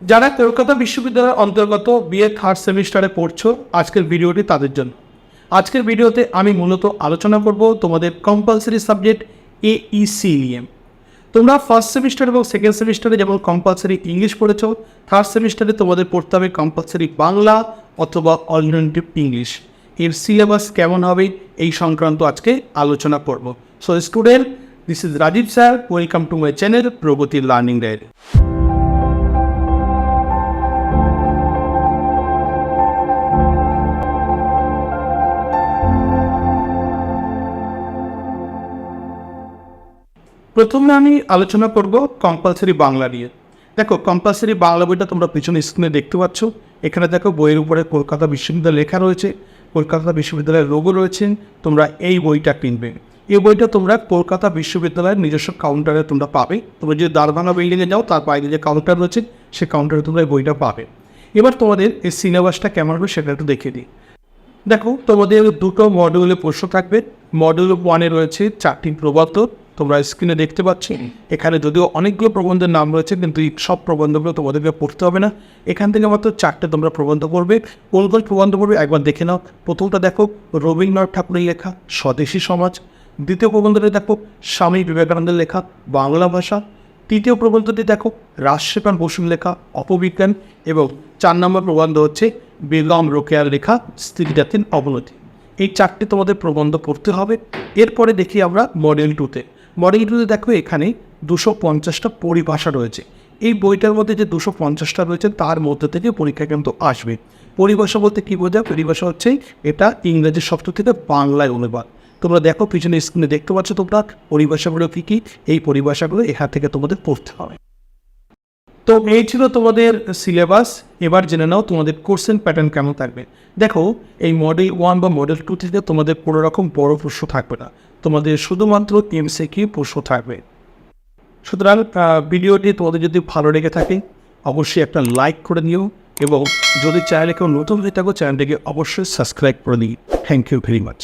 যারা কলকাতা বিশ্ববিদ্যালয়ের অন্তর্গত বিএ থার্ড সেমিস্টারে পড়ছো, আজকের ভিডিওটি তাদের জন্য। আজকের ভিডিওতে আমি মূলত আলোচনা করব তোমাদের কম্পালসারি সাবজেক্ট এ ইসি নিয়ে তোমরা ফার্স্ট সেমিস্টার এবং সেকেন্ড সেমিস্টারে যেমন কম্পালসারি ইংলিশ পড়েছো থার্ড সেমিস্টারে তোমাদের পড়তে হবে কম্পালসারি বাংলা অথবা অল্টারনেটিভ ইংলিশ এর সিলেবাস কেমন হবে, এই সংক্রান্ত আজকে আলোচনা করব। So student this is Rajib sir welcome to my channel Pragati learning diary প্রথমে আমি আলোচনা করব কম্পালসারি বাংলা নিয়ে। দেখো কম্পালসারি বাংলা বইটা তোমরা পিছনে স্ক্রিনে দেখতে পাচ্ছ। এখানে দেখো বইয়ের উপরে কলকাতা বিশ্ববিদ্যালয় লেখা রয়েছে। কলকাতা বিশ্ববিদ্যালয়ের লোগো রয়েছে। তোমরা এই বইটা কিনবে। এই বইটা তোমরা কলকাতা বিশ্ববিদ্যালয়ের নিজস্ব কাউন্টারে তোমরা পাবে। তোমরা যদি দারভাঙা বিল্ডিংয়ে যাও, তার বাইরে যে কাউন্টার রয়েছে, সে কাউন্টারে তোমরা এই বইটা পাবে। এবার তোমাদের এই সিলেবাসটা কেমন হবে সেটা একটু দেখে দিই। দেখো, তোমাদের দুটো মডিউলে প্রশ্ন থাকবে। মডিউল ওয়ানে রয়েছে চারটি প্রবন্ধ তোমরা স্ক্রিনে দেখতে পাচ্ছ। এখানে যদিও অনেকগুলো প্রবন্ধের নাম রয়েছে, কিন্তু সব প্রবন্ধগুলো তোমাদেরকে পড়তে হবে না। এখান থেকে মাত্র চারটে তোমরা প্রবন্ধ পড়বে। কোন কোন প্রবন্ধ পড়বে একবার দেখে নাও। প্রথমটা দেখো, রবীন্দ্রনাথ ঠাকুরের লেখা, স্বদেশী সমাজ। দ্বিতীয় প্রবন্ধটি দেখো, স্বামী বিবেকানন্দের লেখা, বাংলা ভাষা। তৃতীয় প্রবন্ধটি দেখো, রাজশেখর বসুর লেখা, অপবিজ্ঞান। এবং চার নম্বর প্রবন্ধ হচ্ছে, বেগম রোকেয়ার লেখা স্ত্রী জাতির অবনতি। এই চারটে তোমাদের প্রবন্ধ পড়তে হবে। এরপরে দেখি আমরা মডেল টুতে মডেল টুতে দেখো এখানে দুশো পঞ্চাশটা পরিভাষা রয়েছে। এই বইটার মধ্যে যে দুশো পঞ্চাশটা রয়েছে, তার মধ্যে থেকে পরীক্ষা কিন্তু আসবে। পরিভাষা বলতে কী বোঝায়? পরিভাষা হচ্ছে এটা ইংরেজি শব্দ থেকে বাংলায় অনুবাদ। তোমরা দেখো পিছনে স্ক্রিনে দেখতে পাচ্ছ তোমরা পরিভাষাগুলো কী কী? এই পরিভাষাগুলো এখান থেকে তোমাদের পড়তে হবে। তো এই ছিল তোমাদের সিলেবাস এবার জেনে নাও তোমাদের কোশ্চেন প্যাটার্ন কেমন থাকবে। দেখো, এই মডেল ওয়ান বা মডেল টু থেকে তোমাদের কোনো রকম বড় প্রশ্ন থাকবে না। তোমাদের শুধুমাত্র এমসিকিউ প্রশ্ন থাকবে। সুতরাং ভিডিওটি তোমাদের যদি ভালো লেগে থাকে, অবশ্যই একটা লাইক করে নিও এবং যদি চ্যানেলে কেউ নতুন হয়ে থাকো চ্যানেলটিকে অবশ্যই সাবস্ক্রাইব করে দিই থ্যাংক ইউ ভেরি মাচ